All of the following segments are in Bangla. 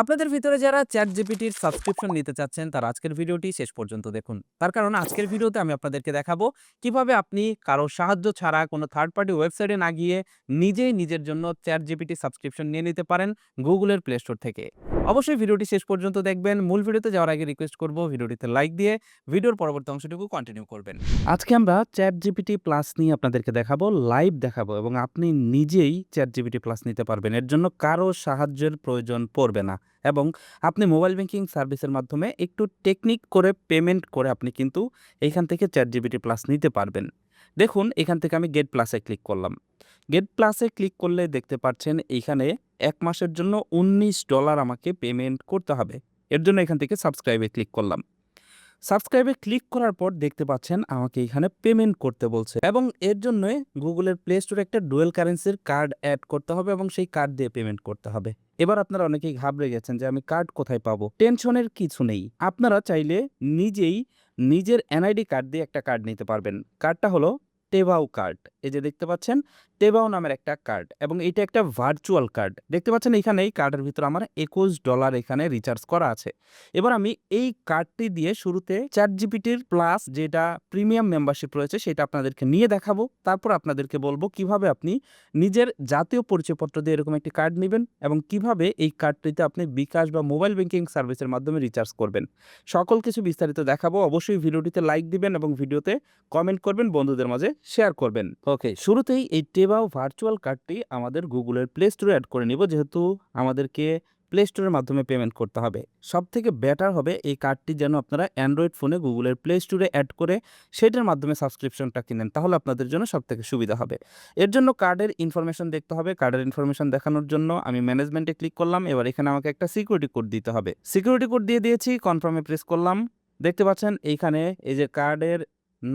আপনাদের ভিতরে যারা চ্যাট জিপিটির সাবস্ক্রিপশন নিতে চাচ্ছেন, তার আজকের ভিডিওটি শেষ পর্যন্ত দেখুন। তার কারণ আজকের ভিডিওতে আমি আপনাদেরকে দেখাবো কীভাবে আপনি কারও সাহায্য ছাড়া কোনো থার্ড পার্টি ওয়েবসাইটে না গিয়ে নিজেই নিজের জন্য চ্যাট জিপিটি সাবস্ক্রিপশন নিয়ে নিতে পারেন গুগলের প্লে স্টোর থেকে। অবশ্যই ভিডিওটি শেষ পর্যন্ত দেখবেন। মূল ভিডিওতে যাওয়ার আগে রিকোয়েস্ট করব, ভিডিওটিতে লাইক দিয়ে ভিডিওর পরবর্তী অংশটুকু কন্টিনিউ করবেন। আজকে আমরা চ্যাট জিপিটি প্লাস নিয়ে আপনাদেরকে দেখাবো লাইভ দেখাবো এবং আপনি নিজেই চ্যাট জিপিটি প্লাস নিতে পারবেন। এর জন্য কারও সাহায্যের প্রয়োজন পড়বে না এবং আপনি মোবাইল ব্যাংকিং সার্ভিসের মাধ্যমে একটু টেকনিক করে পেমেন্ট করে আপনি কিন্তু এইখান থেকে চ্যাট জিপিটি প্লাস নিতে পারবেন। দেখুন, এখান থেকে আমি গেট প্লাসে ক্লিক করলাম। গেট প্লাসে ক্লিক করলে দেখতে পাচ্ছেন এইখানে এক মাসের জন্য উনিশ ডলার আমাকে পেমেন্ট করতে হবে। এর জন্য এখান থেকে সাবস্ক্রাইবে ক্লিক করলাম। সাবস্ক্রাইবে ক্লিক করার পর দেখতে পাচ্ছেন আমাকে এখানে পেমেন্ট করতে বলছে এবং এর জন্য গুগলের প্লে স্টোরে একটা ডুয়েল কারেন্সির কার্ড অ্যাড করতে হবে এবং সেই কার্ড দিয়ে পেমেন্ট করতে হবে। এবার আপনারা অনেকেই ঘাবড়ে গেছেন যে আমি কার্ড কোথায় পাবো? টেনশনের কিছু নেই। আপনারা চাইলে নিজেই নিজের এনআইডি কার্ড দিয়ে একটা কার্ড নিতে পারবেন। কার্ডটা হলো টেবাও কার্ড। এই যে দেখতে পাচ্ছেন টেবাও নামের একটা কার্ড এবং এটা একটা ভার্চুয়াল কার্ড। দেখতে পাচ্ছেন এখানে এই কার্ডের ভিতর আমার একুশ ডলার এখানে রিচার্জ করা আছে। এবার আমি এই কার্ডটি দিয়ে শুরুতে চ্যাট জিপিটির প্লাস যেটা প্রিমিয়াম মেম্বারশিপ রয়েছে সেটা আপনাদেরকে নিয়ে দেখাবো। তারপর আপনাদেরকে বলব কীভাবে আপনি নিজের জাতীয় পরিচয়পত্র দিয়ে এরকম একটি কার্ড নেবেন এবং কীভাবে এই কার্ডটিতে আপনি বিকাশ বা মোবাইল ব্যাংকিং সার্ভিসের মাধ্যমে রিচার্জ করবেন। সকল কিছু বিস্তারিত দেখাবো। অবশ্যই ভিডিওটিতে লাইক দিবেন এবং ভিডিওতে কমেন্ট করবেন বন্ধুদের মাঝে শেয়ার করবেন। ওকে শুরুতেই এই টেবাও ভার্চুয়াল কার্ডটি আমাদের গুগলের প্লে স্টোরে অ্যাড করে নিব, যেহেতু আমাদেরকে প্লে স্টোরের মাধ্যমে পেমেন্ট করতে হবে। সব থেকে বেটার হবে এই কার্ডটি যেন আপনারা অ্যান্ড্রয়েড ফোনে গুগলের প্লে স্টোরে অ্যাড করে সেটার মাধ্যমে সাবস্ক্রিপশনটা কিনেন, তাহলে আপনাদের জন্য সব থেকে সুবিধা হবে। এর জন্য কার্ডের ইনফরমেশন দেখতে হবে। কার্ডের ইনফরমেশন দেখানোর জন্য আমি ম্যানেজমেন্টে ক্লিক করলাম, এবার এখানে আমাকে একটা সিকিউরিটি কোড দিতে হবে। সিকিউরিটি কোড দিয়ে দিয়েছি কনফার্মে প্রেস করলাম। দেখতে পাচ্ছেন, এইখানে এই যে কার্ডের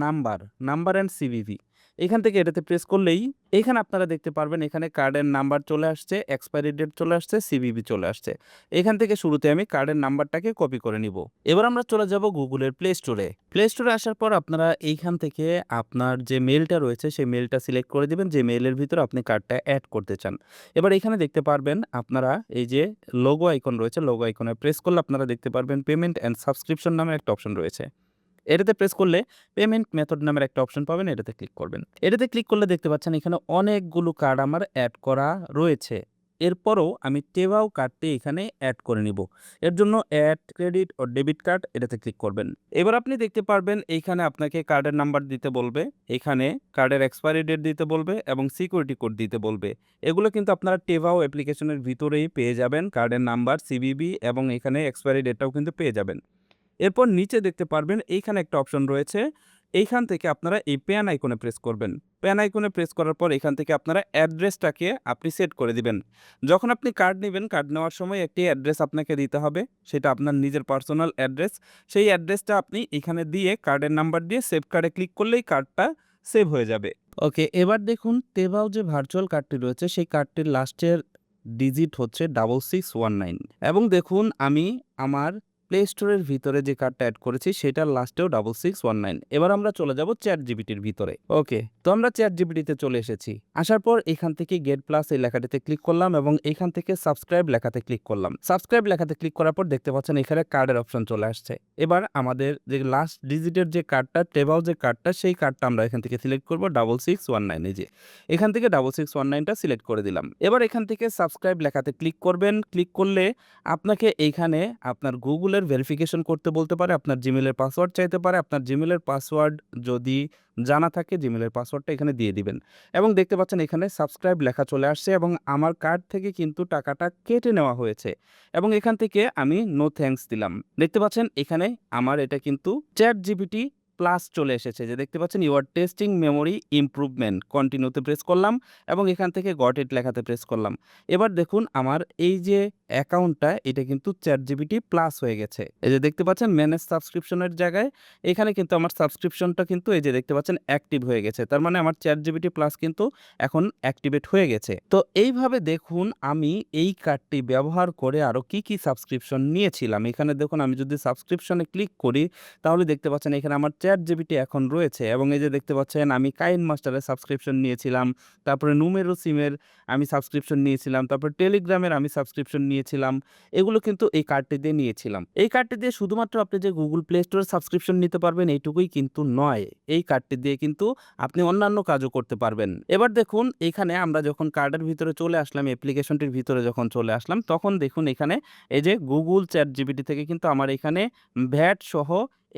নাম্বার নাম্বার অ্যান্ড সিভিভি এখান থেকে এটাতে প্রেস করলেই এখানে আপনারা দেখতে পারবেন এখানে কার্ডের নাম্বার চলে আসছে এক্সপায়ারি ডেট চলে আসছে সিভিভি চলে আসছে। এখান থেকে শুরুতে আমি কার্ডের নাম্বারটাকে কপি করে নিব। এবার আমরা চলে যাব গুগলের প্লে স্টোরে প্লে স্টোরে আসার পর আপনারা এইখান থেকে আপনার যে মেলটা রয়েছে, সেই মেলটা সিলেক্ট করে দিবেন, যে মেলের ভিতরে আপনি কার্ডটা অ্যাড করতে চান। এবার এখানে দেখতে পারবেন আপনারা এই যে লোগো আইকন রয়েছে লোগো আইকনে প্রেস করলে আপনারা দেখতে পারবেন পেমেন্ট অ্যান্ড সাবস্ক্রিপশন নামে একটা অপশন রয়েছে। এটাতে প্রেস করলে পেমেন্ট মেথড নামের একটা অপশন পাবেন, এটাতে ক্লিক করবেন। এটাতে ক্লিক করলে দেখতে পাচ্ছেন এখানে অনেকগুলো কার্ড আমার অ্যাড করা রয়েছে। এরপরও আমি টেবাও কার্ডটি এখানে অ্যাড করে নিব। এর জন্য অ্যাড ক্রেডিট ও ডেবিট কার্ড এটাতে ক্লিক করবেন। এবার আপনি দেখতে পারবেন এইখানে আপনাকে কার্ডের নাম্বার দিতে বলবে, এখানে কার্ডের এক্সপায়ারি ডেট দিতে বলবে এবং সিকিউরিটি কোড দিতে বলবে। এগুলো কিন্তু আপনারা টেবাও অ্যাপ্লিকেশনের ভিতরেই পেয়ে যাবেন। কার্ডের নাম্বার সিবিবি এবং এখানে এক্সপায়ারি ডেটটাও কিন্তু পেয়ে যাবেন। এরপর নিচে দেখতে পারবেন এইখানে একটা অপশন রয়েছে। এইখান থেকে আপনারা এই প্যান আইকনে প্রেস করবেন। প্যান আইকনে প্রেস করার পর এখান থেকে আপনারা অ্যাড্রেসটাকে আপনি সেট করে দিবেন। যখন আপনি কার্ড নেবেন কার্ড নেওয়ার সময় একটি অ্যাড্রেস আপনাকে দিতে হবে। সেটা আপনার নিজের পার্সোনাল অ্যাড্রেস সেই অ্যাড্রেসটা আপনি এখানে দিয়ে কার্ডের নাম্বার দিয়ে সেভ কার্ডে ক্লিক করলেই কার্ডটা সেভ হয়ে যাবে। ওকে এবার দেখুন তেবাও যে ভার্চুয়াল কার্ডটি রয়েছে, সেই কার্ডটির লাস্টের ডিজিট হচ্ছে ডাবল ওয়ান নাইন এবং দেখুন আমি আমার প্লে স্টোরের ভিতরে যে কার্ডটা অ্যাড করেছি, সেটার লাস্টেও ডাবল সিক্স ওয়ান নাইন এবার আমরা চলে যাব চ্যাট জিবিটির ভিতরে। ওকে তো আমরা চ্যাট জিবিটিতে চলে এসেছি। আসার পর এখান থেকে গেট প্লাস এই লেখাটিতে ক্লিক করলাম এবং এখান থেকে সাবস্ক্রাইব লেখাতে ক্লিক করলাম। সাবস্ক্রাইব লেখাতে ক্লিক করার পর দেখতে পাচ্ছেন এখানে কার্ডের অপশন চলে আসছে। এবার আমাদের যে লাস্ট ডিজিটের যে কার্ডটা টেবাও যে কার্ডটা সেই কার্ডটা আমরা এখান থেকে সিলেক্ট করব ডাবল সিক্স ওয়ান নাইন এই যে। এখান থেকে ডাবল সিক্স ওয়ান নাইনটা সিলেক্ট করে দিলাম। এবার এখান থেকে সাবস্ক্রাইব লেখাতে ক্লিক করবেন। ক্লিক করলে আপনাকে এইখানে আপনার গুগলের ভেরিফিকেশন করতে বলতে পারে, আপনার জিমেলের পাসওয়ার্ড চাইতে পারে, আপনার জিমেলের পাসওয়ার্ড যদি জানা থাকে জিমেলের পাসওয়ার্ডটা এখানে দিয়ে দিবেন। এবং দেখতে পাচ্ছেন এখানে সাবস্ক্রাইব লেখা চলে আসছে এবং আমার কার্ড থেকে কিন্তু টাকাটা কেটে নেওয়া হয়েছে। এবং এখান থেকে আমি নো থ্যাঙ্কস দিলাম। দেখতে পাচ্ছেন এখানে আমার এটা কিন্তু চ্যাট জিপিটি প্লাস চলে এসেছে। যে দেখতে পাচ্ছেন ইউর টেস্টিং মেমোরি ইমপ্রুভমেন্ট কন্টিনিউতে প্রেস করলাম এবং এখান থেকে গট ইট লেখাতে প্রেস করলাম। এবার দেখুন, আমার এই যে অ্যাকাউন্টটা এটা কিন্তু চ্যাট জিবিটি প্লাস হয়ে গেছে। এই যে দেখতে পাচ্ছেন ম্যানেজ সাবস্ক্রিপশনের জায়গায়, এখানে কিন্তু আমার সাবস্ক্রিপশনটা কিন্তু এই যে দেখতে পাচ্ছেন অ্যাক্টিভ হয়ে গেছে। তার মানে আমার চ্যাট জিবিটি প্লাস কিন্তু এখন অ্যাক্টিভেট হয়ে গেছে। তো এইভাবে দেখুন, আমি এই কার্ডটি ব্যবহার করে আরও কি কি সাবস্ক্রিপশন নিয়েছিলাম। এখানে দেখুন, আমি যদি সাবস্ক্রিপশনে ক্লিক করি, তাহলে দেখতে পাচ্ছেন, এখানে আমার চ্যাট চ্যাট জিপিটি এখন রয়েছে এবং এই যে দেখতে পাচ্ছেন, আমি কাইন মাস্টারের সাবস্ক্রিপশন নিয়েছিলাম। তারপরে নুমেরো সিমের আমি সাবস্ক্রিপশন নিয়েছিলাম, তারপর টেলিগ্রামের আমি সাবস্ক্রিপশন নিয়েছিলাম, এগুলো কিন্তু এই কার্ডটি দিয়ে নিয়েছিলাম। এই কার্ডটি দিয়ে শুধুমাত্র আপনি যে গুগল প্লে স্টোরের সাবস্ক্রিপশন নিতে পারবেন, এইটুকুই কিন্তু নয়। এই কার্ডটি দিয়ে কিন্তু আপনি অন্যান্য কাজও করতে পারবেন। এবার দেখুন, এখানে আমরা যখন কার্ডের ভিতরে চলে আসলাম অ্যাপ্লিকেশনটির ভিতরে যখন চলে আসলাম, তখন দেখুন এখানে এই যে গুগল চ্যাট জিবিটি থেকে কিন্তু আমার এখানে ভ্যাট সহ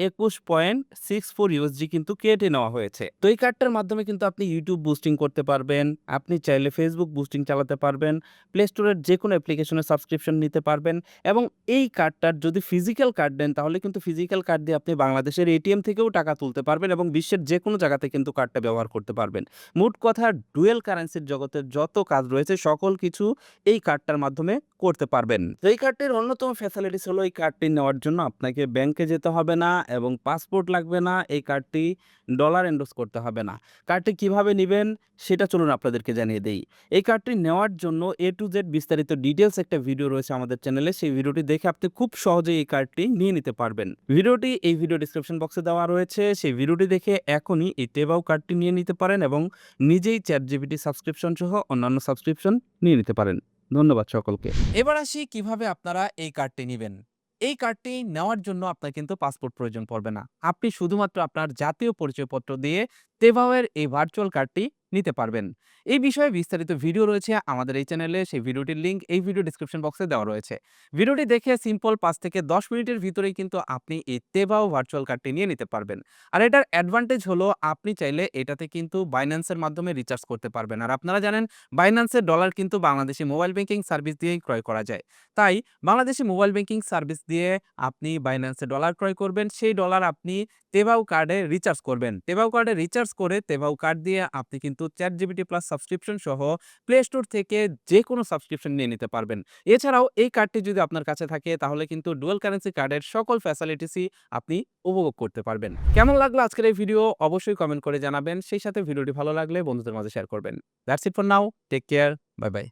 একুশ পয়েন্ট সিক্স ফোর ইউএসজি কিন্তু কেটে নেওয়া হয়েছে। তো এই কার্ডটার মাধ্যমে কিন্তু আপনি ইউটিউব বুস্টিং করতে পারবেন, আপনি চাইলে ফেসবুক বুস্টিং চালাতে পারবেন প্লে স্টোরের যে কোনো অ্যাপ্লিকেশনের সাবস্ক্রিপশন নিতে পারবেন এবং এই কার্ডটার যদি ফিজিক্যাল কার্ড দেন তাহলে কিন্তু ফিজিক্যাল কার্ড দিয়ে আপনি বাংলাদেশের এটিএম থেকেও টাকা তুলতে পারবেন এবং বিশ্বের যে কোনো জায়গাতে কিন্তু কার্ডটা ব্যবহার করতে পারবেন। মোট কথা ডুয়েল কারেন্সির জগতের যত কাজ রয়েছে, সকল কিছু এই কার্ডটার মাধ্যমে করতে পারবেন। তো এই কার্ডটির অন্যতম ফ্যাসিলিটিস হলো এই কার্ডটি নেওয়ার জন্য আপনাকে ব্যাংকে যেতে হবে না এবং পাসপোর্ট লাগবে না, এই কার্ডটি ডলার এন্ডোস করতে হবে না। কার্ডটি কীভাবে নেবেন সেটা চলুন আপনাদেরকে জানিয়ে দেই। এই কার্ডটি নেওয়ার জন্য এ টু জেড বিস্তারিত ডিটেলস একটা ভিডিও রয়েছে আমাদের চ্যানেলে সেই ভিডিওটি দেখে আপনি খুব সহজেই এই কার্ডটি নিয়ে নিতে পারবেন। ভিডিওটি এই ভিডিও ডিসক্রিপশন বক্সে দেওয়া রয়েছে। সেই ভিডিওটি দেখে এখনই এই টেবাও কার্ডটি নিয়ে নিতে পারেন এবং নিজেই চ্যাট জিবিটি সাবস্ক্রিপশন সহ অন্যান্য সাবস্ক্রিপশন নিয়ে নিতে পারেন। ধন্যবাদ সকলকে। এবার আসি কীভাবে আপনারা এই কার্ডটি নেবেন। এই কার্ডটি নেওয়ার জন্য আপনার কিন্তু পাসপোর্ট প্রয়োজন পড়বে না। আপনি শুধুমাত্র আপনার জাতীয় পরিচয়পত্র দিয়ে তেভাওয়ের এই ভার্চুয়াল কার্ডটি নিতে পারবেন। এই বিষয়ে বিস্তারিত ভিডিও রয়েছে আমাদের এই চ্যানেলে। সেই ভিডিওটির লিঙ্ক এই ভিডিও ডিসক্রিপশন বক্সে দেওয়া রয়েছে। ভিডিওটি দেখে সিম্পল পাঁচ থেকে দশ মিনিটের ভিতরেই কিন্তু আপনি এই তেভাও ভার্চুয়াল কার্ডটি নিয়ে নিতে পারবেন। আর এটার অ্যাডভান্টেজ হলো আপনি চাইলে এটাতে কিন্তু বাইন্যান্সের মাধ্যমে রিচার্জ করতে পারবেন। আর আপনারা জানেন বাইন্যান্সের ডলার কিন্তু বাংলাদেশি মোবাইল ব্যাংকিং সার্ভিস দিয়েই ক্রয় করা যায়। তাই বাংলাদেশি মোবাইল ব্যাংকিং সার্ভিস দিয়ে আপনি বাইন্যান্সে ডলার ক্রয় করবেন। সেই ডলার আপনি তেভাও কার্ডে রিচার্জ করবেন। তেভাও কার্ডে রিচার্জ করে তেভাও কার্ড দিয়ে আপনি কিন্তু চ্যাট জিবিটি প্লাস সাবস্ক্রিপশন সহ প্লে স্টোর থেকে যে কোনো সাবস্ক্রিপশন নিয়ে নিতে পারবেন। এছাড়াও এই কার্ডটি যদি আপনার কাছে থাকে, তাহলে কিন্তু ডুয়েল কারেন্সি কার্ডের সকল ফ্যাসিলিটিসই আপনি উপভোগ করতে পারবেন। কেমন লাগল আজকের এই ভিডিও অবশ্যই কমেন্ট করে জানাবেন। সেই সাথে ভিডিওটি ভালো লাগলে বন্ধুদের মাঝে শেয়ার করবেন। That's it for now take care bye bye